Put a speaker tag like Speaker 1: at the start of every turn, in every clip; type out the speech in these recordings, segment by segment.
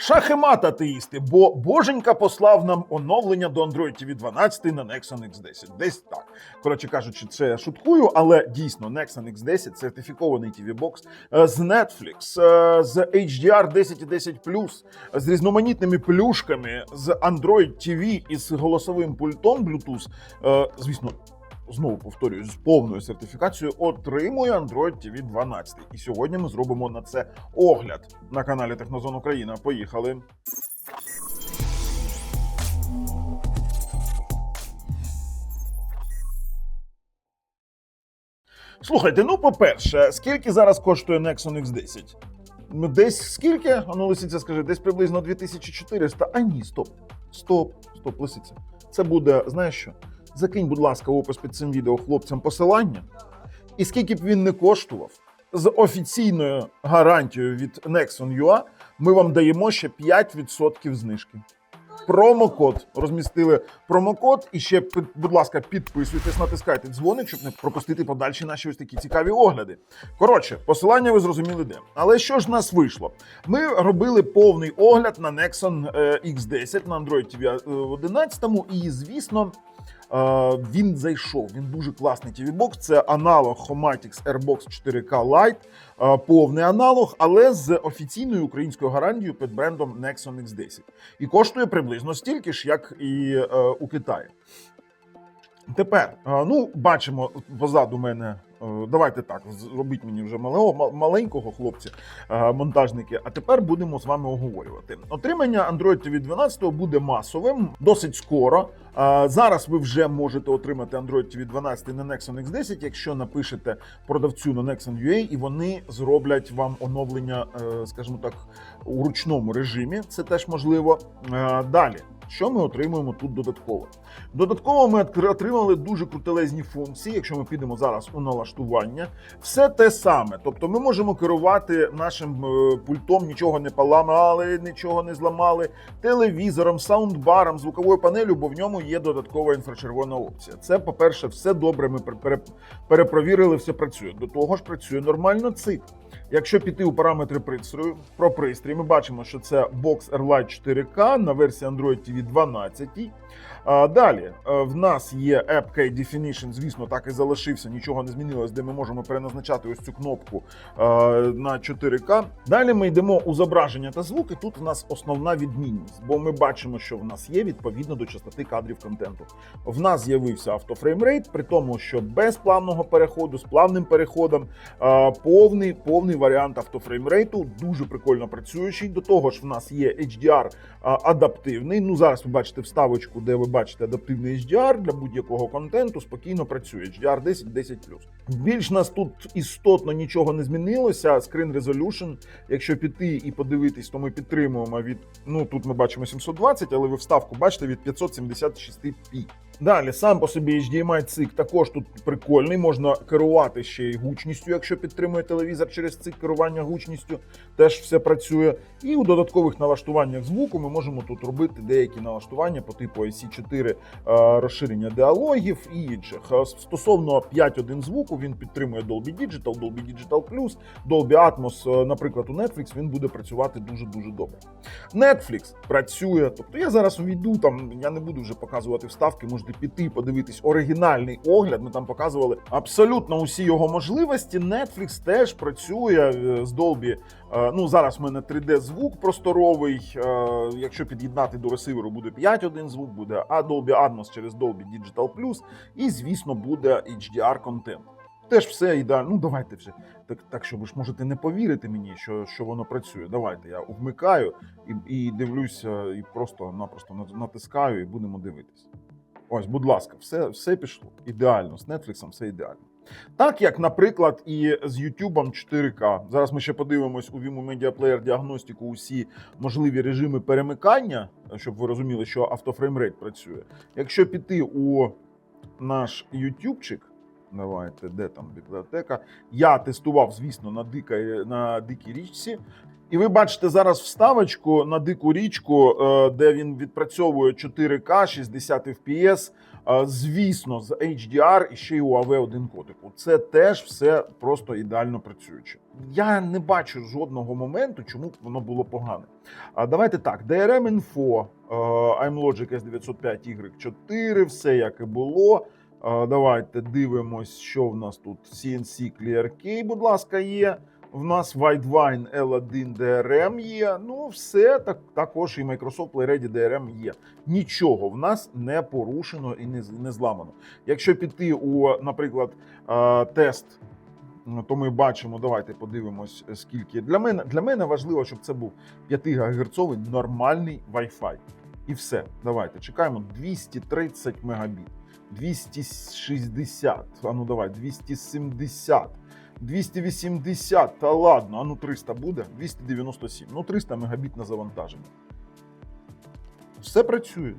Speaker 1: Шахемат атеїсти, бо боженька послав нам оновлення до Android TV 12 на Nexon X10. Десь так. Коротше кажучи, це шуткую, але дійсно Nexon X10 сертифікований TV бокс з Netflix, е, з HDR 10 і 10 з різноманітними плюшками, з Android TV і з голосовим пультом Bluetooth. Е, Звісно, знову повторюю, з повною сертифікацією отримує Android TV 12. І сьогодні ми зробимо на це огляд на каналі Технозон Україна. Поїхали. Слухайте, ну по-перше, скільки зараз коштує Nexon X10? Ну, десь скільки? Ану, лисиця скаже, десь приблизно 2400. А ні, стоп. Стоп, стоп, лисиця. Це буде, знаєш що? Закинь, будь ласка, опис під цим відео хлопцям посилання. І скільки б він не коштував, з офіційною гарантією від Nexon UA ми вам даємо ще 5% знижки. Промокод розмістили промокод. І ще, будь ласка, підписуйтесь, натискайте дзвоник, щоб не пропустити подальші наші ось такі цікаві огляди. Коротше, посилання ви зрозуміли де. Але що ж нас вийшло? Ми робили повний огляд на Nexon е, X10 на Android TV 11 і, звісно. Е, Він зайшов. Він дуже класний TV бокс. Це аналог Homatics Airbox 4K Lite, е, повний аналог, але з офіційною українською гарантією під брендом Nexon X10. І коштує приблизно стільки ж, як і е, у Китаї. Тепер, ну, бачимо позаду мене. е, Давайте так, зробіть мені вже малого, ма- маленького хлопця, е, монтажники. А тепер будемо з вами оговорювати. Отримання Android TV 12 буде масовим досить скоро. Е, Зараз ви вже можете отримати Android TV 12 на Nexon X10, якщо напишете продавцю на Nexon UA, і вони зроблять вам оновлення, скажімо так, у ручному режимі. Це теж можливо. Далі. Що ми отримуємо тут додатково? Додатково ми отримали дуже крутелезні функції. Якщо ми підемо зараз у налаштування, все те саме. Тобто, ми можемо керувати нашим е, пультом, нічого не поламали, нічого не зламали, телевізором, саундбаром, звуковою панелю, бо в ньому є додаткова інфрачервона опція. Це, по-перше, все добре. Ми пере- пере- перепровірили, все працює. До того ж, працює нормально цик. Якщо піти у параметри пристрою про пристрій, ми бачимо, що це Box Airlight 4K на версії Android TV 12. А, Далі е, в нас є App Key Definition, звісно, так і залишився, нічого не змінилось, де ми можемо переназначати ось цю кнопку е, на 4К. Далі ми йдемо у зображення та звук, і тут у нас основна відмінність, бо ми бачимо, що в нас є відповідно до частоти кадрів контенту. В нас з'явився автофреймрейт, при тому, що без плавного переходу, з плавним переходом, е, повний, повний варіант автофреймрейту, дуже прикольно працюючий. До того ж, в нас є HDR адаптивний. Ну зараз ви бачите вставочку, де ви бачите адаптивний HDR для будь-якого контенту. Спокійно працює. HDR 10, 10 Більш нас тут істотно нічого не змінилося. Screen Resolution, якщо піти і подивитись, то ми підтримуємо від ну тут ми бачимо 720, але ви вставку бачите від 576p. Далі сам по собі HDMI цик також тут прикольний. Можна керувати ще й гучністю, якщо підтримує телевізор через цик керування гучністю. Теж все працює. І у додаткових налаштуваннях звуку ми можемо тут робити деякі налаштування по типу IC4 е, розширення діалогів і інших. Стосовно 5.1 звуку, він підтримує Dolby Digital, Dolby Digital Plus, Dolby Atmos. Е, Наприклад, у Netflix він буде працювати дуже дуже добре. Netflix працює. Тобто я зараз увійду там. Я не буду вже показувати вставки. Можете піти, подивитись оригінальний огляд. Ми там показували абсолютно усі його можливості. Netflix теж працює е, з Dolby. Е, Ну зараз в мене 3D звук просторовий. Е, Якщо під'єднати до ресиверу, буде 5.1 звук, буде Dolby Atmos через Dolby Digital Plus, і звісно буде HDR контент. Теж все ідеально. Ну давайте вже так, так що ви ж можете не повірити мені, що, що воно працює. Давайте я вмикаю і, і дивлюся, і просто-напросто натискаю, і будемо дивитися. Ось, будь ласка, все, все пішло. Ідеально. З Netflix все ідеально. Так як, наприклад, і з YouTube 4К. Зараз ми ще подивимось у Vimo Media Player діагностику усі можливі режими перемикання, щоб ви розуміли, що автофреймрейт працює. Якщо піти у наш ютубчик, давайте, де там бібліотека? Я тестував, звісно, на дика, на дикій річці. І ви бачите зараз вставочку на дику річку, е, де він відпрацьовує 4К, 60 FPS, Звісно, з HDR і ще й UAV один котику. Це теж все просто ідеально працююче. Я не бачу жодного моменту, чому воно було погане. А давайте так: DRM Info, iMlogic S905 Y4, все як і було. Е, Давайте дивимось, що в нас тут. CNC Clear Key, будь ласка, є. В нас Widevine L1 DRM є. Ну, все так також і Microsoft PlayReady DRM є. Нічого в нас не порушено і не, не зламано. Якщо піти у, наприклад, е, тест, ну, то ми бачимо. Давайте подивимось, скільки для мене для мене важливо, щоб це був 5 ГГц нормальний Wi-Fi. І все. Давайте чекаємо 230 мегабіт, 260, а ну давай, 270. 280, та ладно, а ну 300 буде, 297, ну 300 мегабіт на завантаження. Все працює.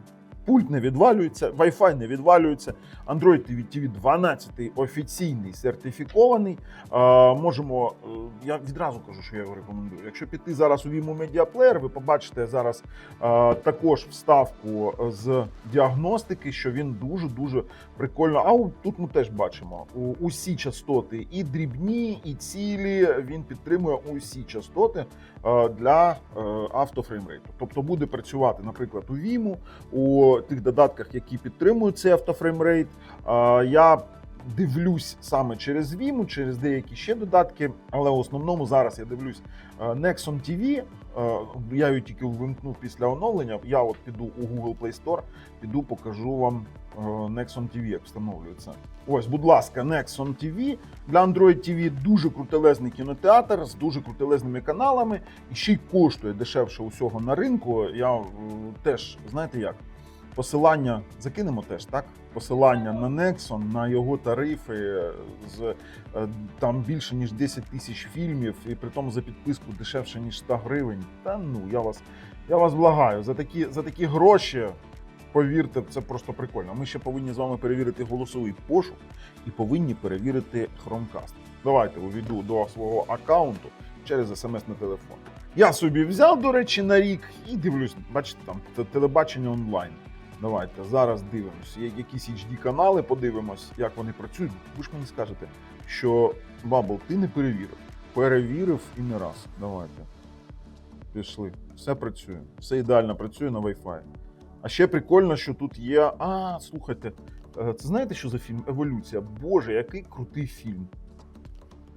Speaker 1: Пульт не відвалюється, Wi-Fi не відвалюється. Android TV TV 12 офіційний сертифікований. А, можемо, е, я відразу кажу, що я його рекомендую. Якщо піти зараз у Vimo Media Player, ви побачите зараз а, також вставку з діагностики, що він дуже дуже прикольно. А тут ми теж бачимо усі частоти, і дрібні, і цілі. Він підтримує усі частоти е, для е, автофреймрейту. Тобто буде працювати, наприклад, у Vimo, у тих додатках, які підтримують цей автофреймрейт. Я дивлюсь саме через Vimo, через деякі ще додатки, але в основному зараз я дивлюсь е, Nexon TV. Е, Я її тільки вимкнув після оновлення. Я от піду у Google Play Store, піду покажу вам е, Nexon TV, як встановлюється. Ось, будь ласка, Nexon TV. Для Android TV дуже крутелезний кінотеатр з дуже крутелезними каналами і ще й коштує дешевше усього на ринку. Я теж, знаєте як, посилання закинемо теж, так? Посилання на Nexon, на його тарифи е, з е, там більше ніж 10 тисяч фільмів, і при тому за підписку дешевше ніж 100 гривень. Та ну я вас, я вас благаю, за такі, за такі гроші. Повірте, це просто прикольно. Ми ще повинні з вами перевірити голосовий пошук і повинні перевірити Chromecast. Давайте увійду до свого аккаунту через смс на телефон. Я собі взяв, до речі, на рік і дивлюсь, бачите, там телебачення онлайн. Давайте зараз дивимось. Є якісь HD канали, подивимось, як вони працюють. Ви ж мені скажете, що Бабл, ти не перевірив. Перевірив і не раз. Давайте. Пішли. Все працює. Все ідеально працює на Wi-Fi. А ще прикольно, що тут є. А, слухайте, е, це знаєте, що за фільм? Еволюція. Боже, який крутий фільм.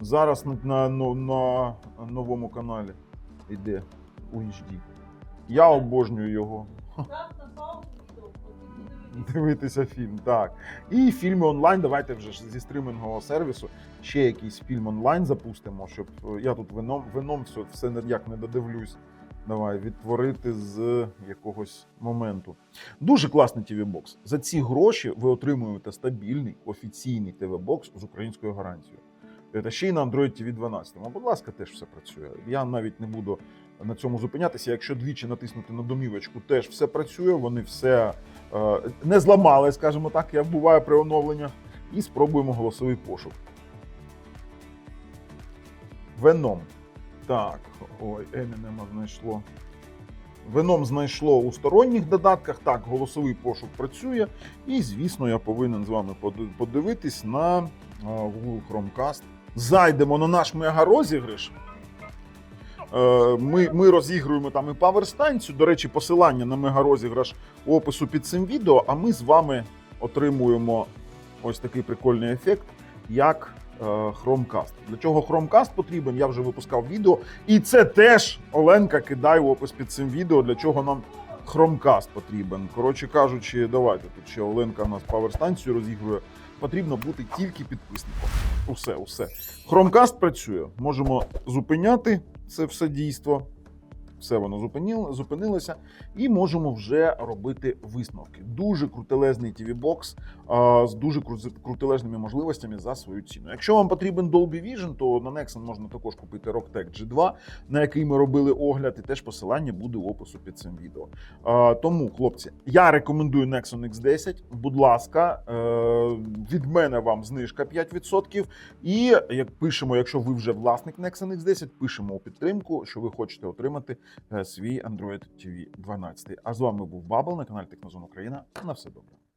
Speaker 1: Зараз на, на, на, на новому каналі йде у HD. Я обожнюю його.
Speaker 2: Дивитися.
Speaker 1: Фільм, так. І фільми онлайн. Давайте вже зі стримингового сервісу ще якийсь фільм онлайн запустимо, щоб е, я тут вином, вином все, все ніяк не додивлюсь. Давай відтворити з якогось моменту. Дуже класний tv бокс За ці гроші ви отримуєте стабільний офіційний tv бокс з українською гарантією. Та ще й на Android TV 12. А, будь ласка, теж все працює. Я навіть не буду на цьому зупинятися. Якщо двічі натиснути на домівочку, теж все працює. Вони все не зламали, скажімо так, як буває при оновленнях. І спробуємо голосовий пошук. Веном. Так, ой, Емінема знайшло. Веном знайшло у сторонніх додатках. Так, голосовий пошук працює. І, звісно, я повинен з вами подивитись на е, Google Chromecast. Зайдемо на наш мега-розіграш. Е, Ми, ми розігруємо там і паверстанцію. До речі, посилання на мега-розіграш у опису під цим відео. А ми з вами отримуємо ось такий прикольний ефект, як е, Chromecast. Для чого Chromecast потрібен? Я вже випускав відео. І це теж Оленка кидає в опис під цим відео, для чого нам Chromecast потрібен. Коротше кажучи, давайте тут ще Оленка у нас паверстанцію розігрує. Потрібно бути тільки підписником. Усе, усе. Chromecast працює. Можемо зупиняти це все дійство. Все воно зупиніло, зупинилося, і можемо вже робити висновки. Дуже крутелезний tv бокс з дуже кру- крутележними можливостями за свою ціну. Якщо вам потрібен Dolby Vision, то на Nexon можна також купити Rocktech G2, на який ми робили огляд, і теж посилання буде в опису під цим відео. Тому, хлопці, я рекомендую Nexon X10. Будь ласка, е, від мене вам знижка 5%. І як пишемо, якщо ви вже власник Nexon X10, пишемо у підтримку, що ви хочете отримати свій Android TV 12. А з вами був Бабл на каналі Технозон Україна. На все добре.